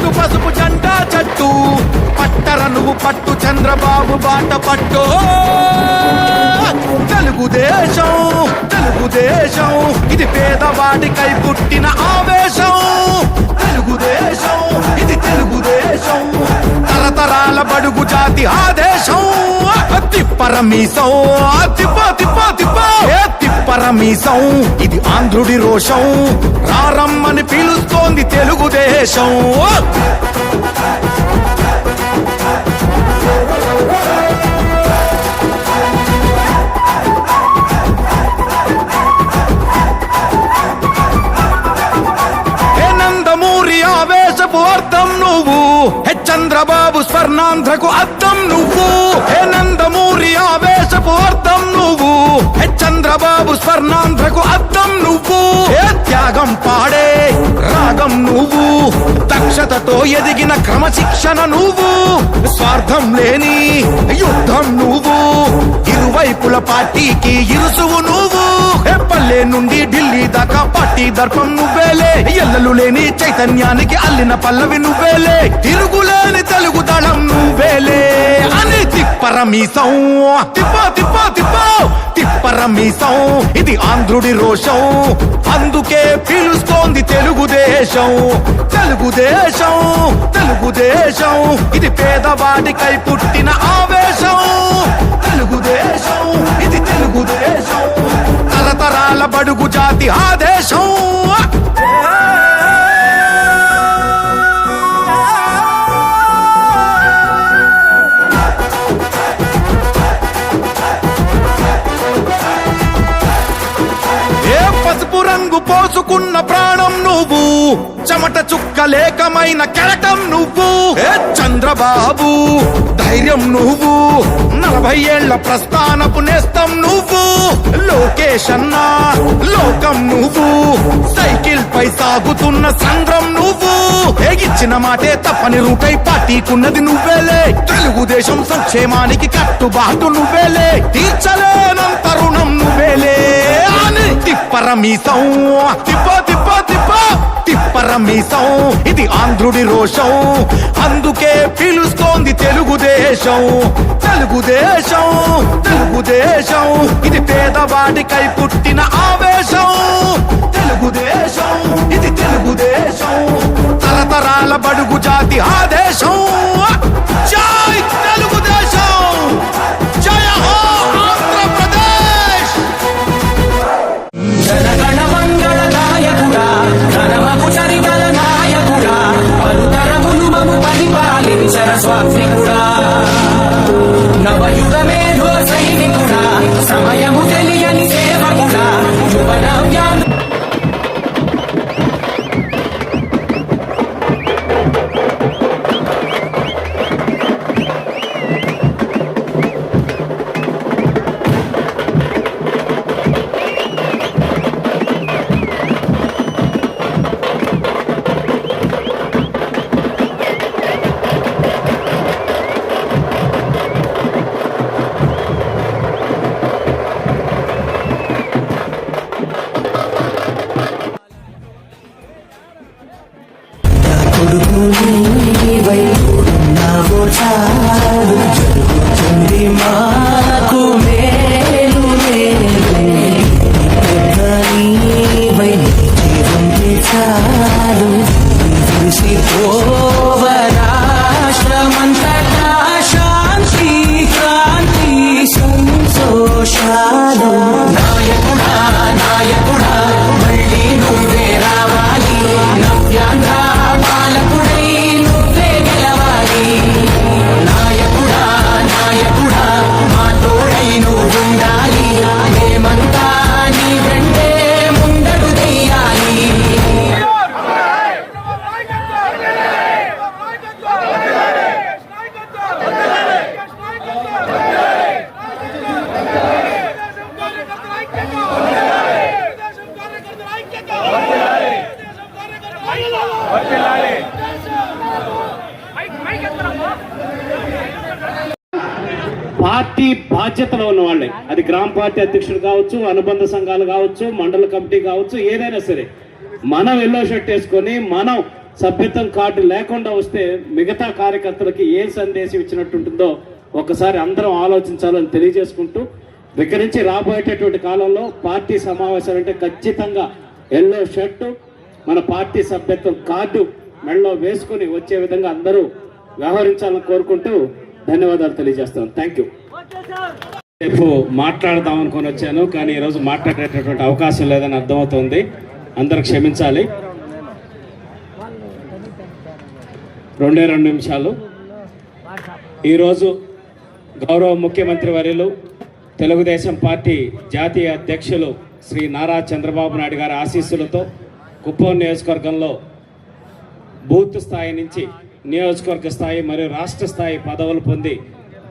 పట్టు పసుపు జెండా చట్టు. పట్టర నువ్వు పట్టు చంద్రబాబు బాట పట్టు. తెలుగుదేశం తెలుగుదేశం ఇది పేదవాడికై పుట్టిన ఆవేశం. తెలుగుదేశం ఇది తెలుగుదేశం తరతరాల బడుగు జాతి ఆదేశం. తిప్పరమీసం తిప్ప తిప్ప తిప్ప ఇది ఆంధ్రుడి రోషం. రారమ్మని పిలుస్తోంది తెలుగుదేశం. నువ్వు. చంద్రబాబు స్వర్ణాంధ్రకు అర్థం నువ్వు. హే నందమూరి ఆవేశపు అర్థం నువ్వు. చంద్రబాబు స్వర్ణాంధ్రకు అర్థం నువ్వు. ఏ త్యాగం పాడే రాగం నువ్వు. దక్షతతో ఎదిగిన క్రమశిక్షణ నువ్వు. స్వార్థం లేని యుద్ధం నువ్వు. ఇరువైపుల పార్టీకి ఇరుసువు నువ్వు. హే పల్లె నుండి ఢిల్లీ దాకా పార్టీ దర్పం నువ్వేలే ఎల్లలు లేని చైతన్యానికి అల్లిన పల్లవి నువ్వేలే తిరుగులేని తెలుగు దళం తిప్పరమీసం తిప్ప తిప్పో తిప్ప. తిప్పరమీసం ఇది ఆంధ్రుడి రోషం. అందుకే పిలుస్తోంది తెలుగుదేశం. తెలుగుదేశం తెలుగుదేశం. ఇది పేదవాడికై పుట్టిన ఆవేశం. తెలుగుదేశం ఇది తెలుగుదేశం. తరతరాల బడుగు జాతి ఆదేశం. నువ్వు. చెమట చుక్క లేకమైన కెరటం నువ్వు. ఏ చంద్రబాబు ధైర్యం నువ్వు. నలభై ఏళ్ళ ప్రస్థానపు నేస్తం నువ్వు. లోకేష్ అన్నా లోకం నువ్వు. సైకిల్ పై సాగుతున్న సంద్రం నువ్వు. ఇచ్చిన మాటే తప్పని రూపై పార్టీకున్నది నువ్వేలే. తెలుగుదేశం సంక్షేమానికి కట్టుబాటు నువ్వేలే. తీర్చలేనంత రుణం నువ్వేలే. అని తిప్పరమీసం. తిప్ప తిప్ప తిప్ప. తిప్పరమీసం ఇది ఆంధ్రుడి రోషం. అందుకే పిలుస్తోంది తెలుగుదేశం. తెలుగుదేశం తెలుగుదేశం. ఇది పేదవాడికై పుట్టిన ఆవేశం. తెలుగుదేశం ఇది తెలుగుదేశం. తరతరాల బడుగు జాతి ఆదేశం. తెలిసి గ్రామ పార్టీ అధ్యక్షుడు కావచ్చు అనుబంధ సంఘాలు కావచ్చు మండల కమిటీ కావచ్చు ఏదైనా సరే మనం ఎల్లో షర్ట్ వేసుకొని మనం సభ్యత్వం కార్డు లేకుండా వస్తే మిగతా కార్యకర్తలకి ఏ సందేశం ఇచ్చినట్టు ఉంటుందో ఒకసారి అందరం ఆలోచించాలని తెలియజేసుకుంటూ వికరించి నుంచి రాబోయేటటువంటి కాలంలో పార్టీ సమావేశాలు అంటే ఖచ్చితంగా ఎల్లో షర్టు మన పార్టీ సభ్యత్వం కార్డు మెడలో వేసుకుని వచ్చే విధంగా అందరూ వ్యవహరించాలని కోరుకుంటూ ధన్యవాదాలు తెలియజేస్తాను థ్యాంక్ యూ రేపు మాట్లాడదాం అనుకొని వచ్చాను కానీ ఈరోజు మాట్లాడేటటువంటి అవకాశం లేదని అర్థమవుతుంది. అందరు క్షమించాలి. రెండే రెండు నిమిషాలు. ఈరోజు గౌరవ ముఖ్యమంత్రి వర్యులు తెలుగుదేశం పార్టీ జాతీయ అధ్యక్షులు శ్రీ నారా చంద్రబాబు నాయుడు గారి ఆశీస్సులతో కుప్పం నియోజకవర్గంలో బూత్ స్థాయి నుంచి నియోజకవర్గ స్థాయి మరియు రాష్ట్ర స్థాయి పదవులు పొంది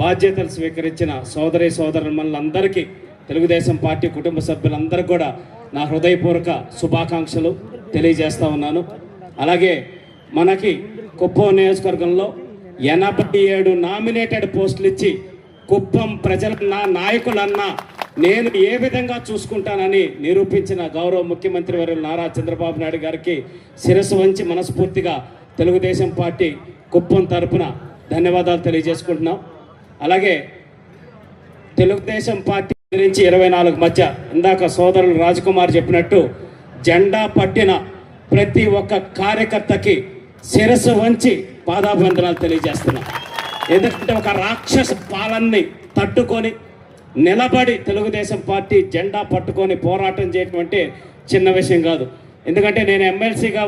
బాధ్యతలు స్వీకరించిన సోదరి సోదరులందరికీ తెలుగుదేశం పార్టీ కుటుంబ సభ్యులందరికీ కూడా నా హృదయపూర్వక శుభాకాంక్షలు తెలియజేస్తూ ఉన్నాను. అలాగే మనకి కుప్పం నియోజకవర్గంలో ఎనభై ఏడు నామినేటెడ్ పోస్టులు ఇచ్చి కుప్పం ప్రజలన్నా నాయకులన్నా నేను ఏ విధంగా చూసుకుంటానని నిరూపించిన గౌరవ ముఖ్యమంత్రి వర్యులు నారా చంద్రబాబు నాయుడు గారికి శిరస్సు వంచి మనస్ఫూర్తిగా తెలుగుదేశం పార్టీ కుప్పం తరపున ధన్యవాదాలు తెలియజేసుకుంటున్నాం. అలాగే తెలుగుదేశం పార్టీ నుంచి ఇరవై నాలుగు మధ్య ఇందాక సోదరులు రాజకుమార్ చెప్పినట్టు జెండా పట్టిన ప్రతి ఒక్క కార్యకర్తకి శిరస్సు వంచి పాదాభివందనాలు తెలియజేస్తున్నా. ఎందుకంటే ఒక రాక్షస పాలన్ని తట్టుకొని నిలబడి తెలుగుదేశం పార్టీ జెండా పట్టుకొని పోరాటం చేయటం అంటే చిన్న విషయం కాదు. ఎందుకంటే నేను ఎమ్మెల్సీగా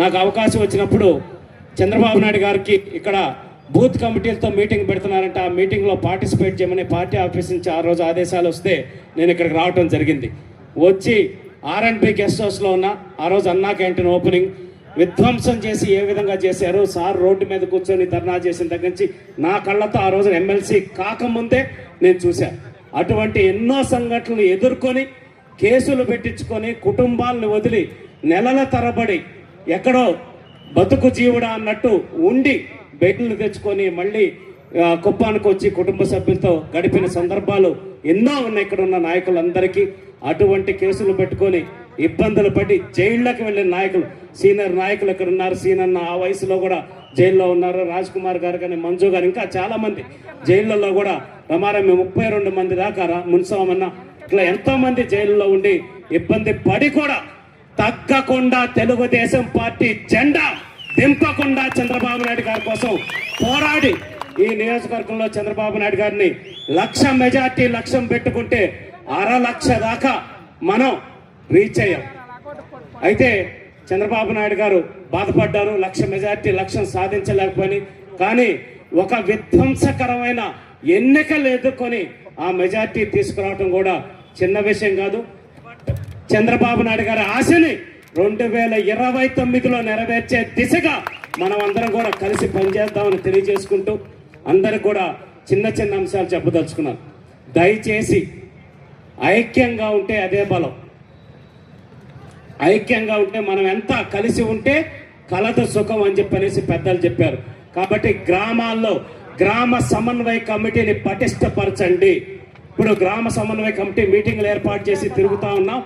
నాకు అవకాశం వచ్చినప్పుడు చంద్రబాబు నాయుడు గారికి ఇక్కడ బూత్ కమిటీలతో మీటింగ్ పెడుతున్నారంటే. ఆ మీటింగ్లో పార్టిసిపేట్ చేయమని పార్టీ ఆఫీస్ నుంచి ఆ రోజు ఆదేశాలు వస్తే నేను ఇక్కడికి రావటం జరిగింది. వచ్చి ఆర్ఎండ్బి గెస్ట్ హౌస్లో ఉన్న ఆ రోజు అన్నా క్యాంటీన్ ఓపెనింగ్. విధ్వంసం చేసి ఏ విధంగా చేశారు సార్ రోడ్డు మీద కూర్చొని ధర్నా చేసిన దగ్గర నుంచి నా కళ్ళతో ఆ రోజు ఎమ్మెల్సీ కాకముందే నేను చూశాను అటువంటి ఎన్నో సంఘటనలు ఎదుర్కొని కేసులు పెట్టించుకొని కుటుంబాలను వదిలి నెలల తరబడి ఎక్కడో బతుకు జీవుడా అన్నట్టు ఉండి బెడ్లు తెచ్చుకొని మళ్ళీ కుప్పానికి వచ్చి కుటుంబ సభ్యులతో గడిపిన సందర్భాలు ఎన్నో ఉన్నాయి ఇక్కడ ఉన్న నాయకులందరికీ. అటువంటి కేసులు పెట్టుకొని ఇబ్బందులు పడి జైళ్ళకి వెళ్ళిన నాయకులు సీనియర్ నాయకులు ఇక్కడ ఉన్నారు. సీనియర్ ఆ వయసులో కూడా జైల్లో ఉన్నారు. రాజ్ కుమార్ గారు కానీ మంజు గారు ఇంకా చాలా మంది కూడా రమారమ్మ ముప్పై రెండు మంది దాకా రా- మున్సవమన్న ఇట్లా ఎంతో మంది జైల్లో ఉండి ఇబ్బంది పడి కూడా తగ్గకుండా తెలుగుదేశం పార్టీ జెండా దింపకుండా చంద్రబాబు నాయుడు గారి కోసం పోరాడి ఈ నియోజకవర్గంలో చంద్రబాబు నాయుడు గారిని లక్ష మెజార్టీ లక్ష్యం పెట్టుకుంటే అర లక్ష దాకా మనం రీచ్ అయ్యాం. అయితే చంద్రబాబు నాయుడు గారు బాధపడ్డారు లక్ష మెజార్టీ లక్ష్యం సాధించలేకపోయి కానీ ఒక విధ్వంసకరమైన ఎన్నికలు ఎదుర్కొని ఆ మెజార్టీ తీసుకురావడం కూడా చిన్న విషయం కాదు. చంద్రబాబు నాయుడు గారి ఆశని రెండు వేల ఇరవై తొమ్మిదిలో నెరవేర్చే దిశగా మనం అందరం కూడా కలిసి పనిచేద్దామని తెలియజేసుకుంటూ అందరూ కూడా చిన్న చిన్న అంశాలు చెప్పదలుచుకున్నాను. దయచేసి ఐక్యంగా ఉంటే అదే బలం. ఐక్యంగా ఉంటే మనం ఎంత కలిసి ఉంటే కలత సుఖం అని చెప్పనేసి పెద్దలు చెప్పారు. కాబట్టి గ్రామాల్లో గ్రామ సమన్వయ కమిటీని పటిష్టపరచండి ఇప్పుడు గ్రామ సమన్వయ కమిటీ మీటింగ్లు ఏర్పాటు చేసి తిరుగుతా ఉన్నాం.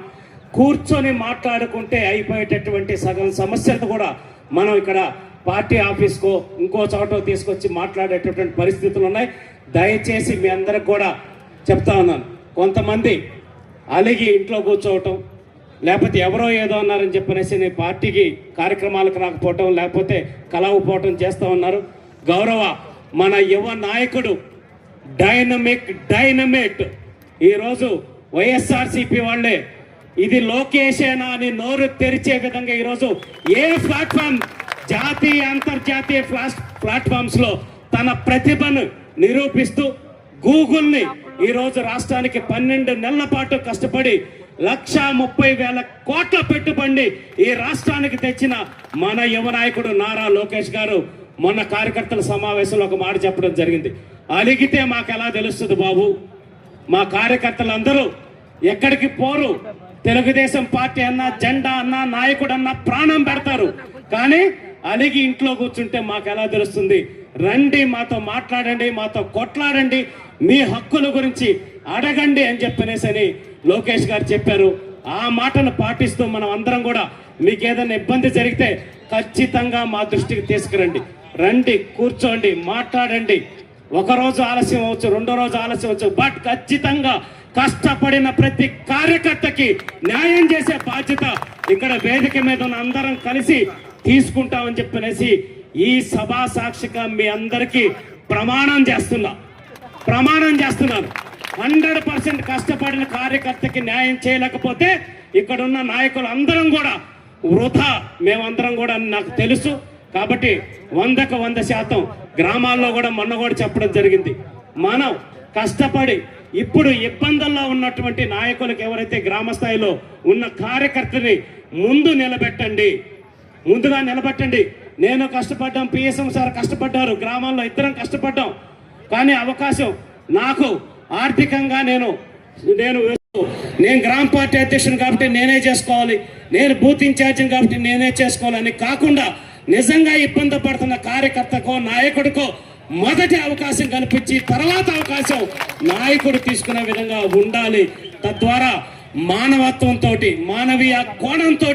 కూర్చొని మాట్లాడుకుంటే అయిపోయేటటువంటి సగం సమస్యలు కూడా మనం ఇక్కడ పార్టీ ఆఫీస్కో ఇంకో చోట తీసుకొచ్చి మాట్లాడేటటువంటి పరిస్థితులు ఉన్నాయి. దయచేసి మీ అందరికి కూడా చెప్తా ఉన్నాను. కొంతమంది అలిగి ఇంట్లో కూర్చోవటం లేకపోతే ఎవరో ఏదో అన్నారని చెప్పనేసి నేను పార్టీకి కార్యక్రమాలకు రాకపోవటం లేకపోతే కలవపోవటం చేస్తూ ఉన్నారు. గౌరవ మన యువ నాయకుడు డైనమిక్ డైనమేట్. ఈరోజు వైఎస్ఆర్సీపీ వాళ్ళే ఇది లోకేషేనా అని నోరు తెరిచే విధంగా ఈరోజు ఏ ప్లాట్ఫామ్ జాతీయ అంతర్జాతీయ ప్లాట్ఫామ్స్లో తన ప్రతిభను నిరూపిస్తూ గూగుల్ని ఈరోజు రాష్ట్రానికి పన్నెండు నెలల పాటు కష్టపడి లక్ష ముప్పై వేల కోట్ల పెట్టుబడి ఈ రాష్ట్రానికి తెచ్చిన మన యువ నాయకుడు నారా లోకేష్ గారు మొన్న కార్యకర్తల సమావేశంలో ఒక మాట చెప్పడం జరిగింది. అలిగితే మాకు ఎలా తెలుస్తుంది బాబు? మా కార్యకర్తలందరూ ఎక్కడికి పోరు? తెలుగుదేశం పార్టీ అన్నా జెండా అన్నా నాయకుడు అన్నా ప్రాణం పెడతారు. కానీ అలిగి ఇంట్లో కూర్చుంటే మాకు ఎలా తెలుస్తుంది? రండి మాతో మాట్లాడండి మాతో కొట్లాడండి మీ హక్కుల గురించి అడగండి అని చెప్పనేసని లోకేష్ గారు చెప్పారు. ఆ మాటను పాటిస్తూ మనం అందరం కూడా మీకు ఏదైనా ఇబ్బంది జరిగితే ఖచ్చితంగా మా దృష్టికి తీసుకురండి. రండి కూర్చోండి మాట్లాడండి. ఒక రోజు ఆలస్యం అవచ్చు రెండో రోజు ఆలస్యం అవచ్చు బట్ ఖచ్చితంగా కష్టపడిన ప్రతి కార్యకర్తకి న్యాయం చేసే బాధ్యత ఇక్కడ వేదిక మీద ఉన్న అందరం కలిసి తీసుకుంటామని చెప్పనేసి ఈ సభా సాక్షిగా మీ అందరికీ ప్రమాణం చేస్తున్నా. ప్రమాణం చేస్తున్నాను హండ్రెడ్ పర్సెంట్ కష్టపడిన కార్యకర్తకి న్యాయం చేయలేకపోతే ఇక్కడ ఉన్న నాయకులు అందరం కూడా వృధా. మేమందరం కూడా నాకు తెలుసు. కాబట్టి వందకు వంద శాతం గ్రామాల్లో కూడా మొన్న కూడా చెప్పడం జరిగింది. మనం కష్టపడి ఇప్పుడు ఇబ్బందుల్లో ఉన్నటువంటి నాయకులకు ఎవరైతే గ్రామ స్థాయిలో ఉన్న కార్యకర్తని ముందు నిలబెట్టండి. ముందుగా నిలబెట్టండి. నేను కష్టపడ్డాం పిఎస్ఎం సార్ కష్టపడ్డారు గ్రామాల్లో ఇద్దరం కష్టపడ్డాం. కానీ అవకాశం నాకు. ఆర్థికంగా నేను నేను నేను గ్రామ పార్టీ అధ్యక్షుడు కాబట్టి నేనే చేసుకోవాలి. నేను బూత్ ఇన్ఛార్జిని కాబట్టి నేనే చేసుకోవాలని కాకుండా నిజంగా ఇబ్బంది పడుతున్న కార్యకర్తకో నాయకుడికో మొదటి అవకాశం కల్పించి తర్వాత అవకాశం నాయకుడు తీసుకునే విధంగా ఉండాలి. తద్వారా మానవత్వంతో మానవీయ కోణంతో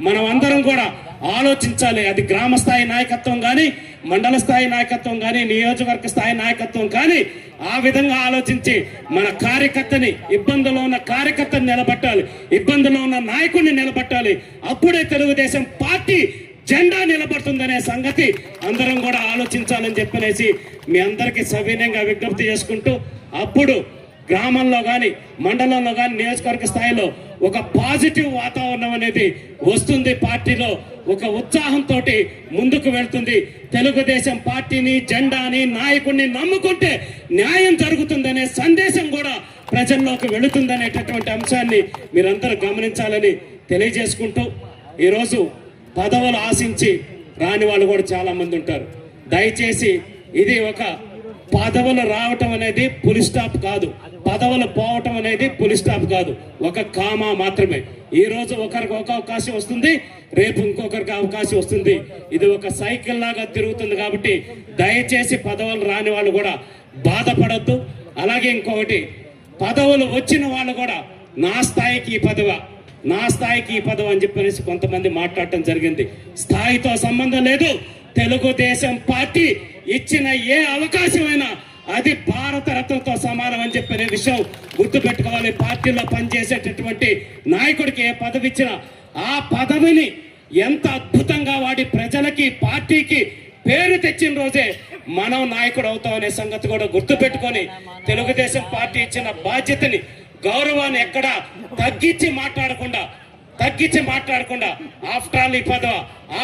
మనం అందరం కూడా ఆలోచించాలి. అది గ్రామ స్థాయి నాయకత్వం కానీ మండల స్థాయి నాయకత్వం కానీ నియోజకవర్గ స్థాయి నాయకత్వం కానీ ఆ విధంగా ఆలోచించి మన కార్యకర్తని ఇబ్బందులో ఉన్న కార్యకర్తని నిలబెట్టాలి. ఇబ్బందులో ఉన్న నాయకుడిని నిలబెట్టాలి. అప్పుడే తెలుగుదేశం పార్టీ జెండా నిలబడుతుందనే సంగతి అందరం కూడా ఆలోచించాలని చెప్పనేసి మీ అందరికీ సవినయంగా విజ్ఞప్తి చేసుకుంటూ అప్పుడు గ్రామంలో కానీ మండలంలో కానీ నియోజకవర్గ స్థాయిలో ఒక పాజిటివ్ వాతావరణం అనేది వస్తుంది. పార్టీలో ఒక ఉత్సాహంతో ముందుకు వెళ్తుంది. తెలుగుదేశం పార్టీని జెండాని నాయకుడిని నమ్ముకుంటే న్యాయం జరుగుతుందనే సందేశం కూడా ప్రజల్లోకి వెళుతుందనేటటువంటి అంశాన్ని మీరందరూ గమనించాలని తెలియజేసుకుంటూ ఈరోజు పదవులు ఆశించి రాని వాళ్ళు కూడా చాలా మంది ఉంటారు. దయచేసి ఇది ఒక పదవులు రావటం అనేది పులి స్టాప్ కాదు. పదవులు పోవటం అనేది పులి స్టాప్ కాదు. ఒక కామా మాత్రమే. ఈ రోజు ఒకరికి ఒక అవకాశం వస్తుంది రేపు ఇంకొకరికి అవకాశం వస్తుంది. ఇది ఒక సైకిల్ లాగా తిరుగుతుంది కాబట్టి దయచేసి పదవులు రాని వాళ్ళు కూడా బాధపడద్దు. అలాగే ఇంకొకటి పదవులు వచ్చిన వాళ్ళు కూడా నా స్థాయికి ఈ పదవ నా స్థాయికి ఈ పదం అని చెప్పనేసి కొంతమంది మాట్లాడటం జరిగింది. స్థాయితో సంబంధం లేదు. తెలుగుదేశం పార్టీ ఇచ్చిన ఏ అవకాశమైనా అది భారత రత్నతో సమానం అని చెప్పిన విషయం గుర్తుపెట్టుకోవాలి. పార్టీలో పనిచేసేటటువంటి నాయకుడికి ఏ పదవి ఇచ్చినా ఆ పదవిని ఎంత అద్భుతంగా వాడి ప్రజలకి పార్టీకి పేరు తెచ్చిన రోజే మనం నాయకుడు అవుతాం అనే సంగతి కూడా గుర్తుపెట్టుకొని తెలుగుదేశం పార్టీ ఇచ్చిన బాధ్యతని గౌరవాన్ని ఎక్కడ తగ్గించి మాట్లాడకుండా తగ్గించి మాట్లాడకుండా ఆఫ్టర్ ఆల్ ఈ పదవ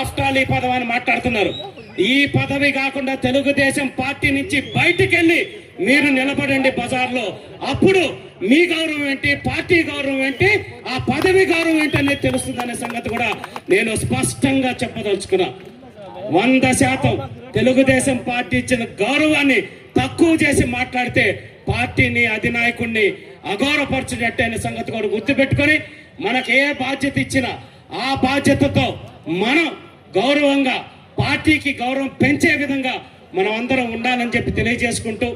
ఆఫ్టర్ ఆల్ ఈ పదవ అని మాట్లాడుతున్నారు. ఈ పదవి కాకుండా తెలుగుదేశం పార్టీ నుంచి బయటికి వెళ్ళి మీరు నిలబడండి బజార్లో. అప్పుడు మీ గౌరవం ఏంటి పార్టీ గౌరవం ఏంటి ఆ పదవి గౌరవం ఏంటి అనేది తెలుస్తుందనే సంగతి కూడా నేను స్పష్టంగా చెప్పదలుచుకున్నా. వంద శాతం తెలుగుదేశం పార్టీ ఇచ్చిన గౌరవాన్ని తక్కువ చేసి మాట్లాడితే పార్టీని అధినాయకుడిని అఘోరపరచినట్టు అనే సంగతి కూడా గుర్తుపెట్టుకొని మనకు ఏ బాధ్యత ఇచ్చినా ఆ బాధ్యతతో మనం గౌరవంగా పార్టీకి గౌరవం పెంచే విధంగా మనం అందరం ఉండాలని చెప్పి తెలియజేసుకుంటూ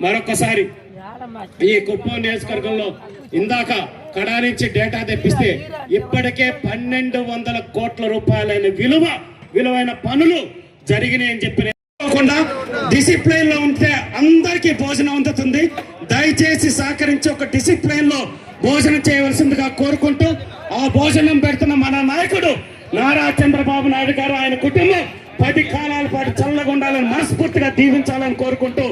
మరొకసారి ఈ కుప్పం నియోజకవర్గంలో ఇందాక కడా నుంచి డేటా తెప్పిస్తే ఇప్పటికే పన్నెండు వందల కోట్ల రూపాయలైన విలువ విలువైన పనులు జరిగినాయని చెప్పిన కాకుండా లో ఉంటే అందరికీ భోజనం అందుతుంది. దయచేసి సహకరించి ఒక డిసిప్లైన్లో భోజనం చేయవలసిందిగా కోరుకుంటూ ఆ భోజనం పెడుతున్న మన నాయకుడు నారా చంద్రబాబు నాయుడు గారు ఆయన కుటుంబం పది కాలాల పాటు చల్లగా ఉండాలని మనస్ఫూర్తిగా దీవించాలని కోరుకుంటూ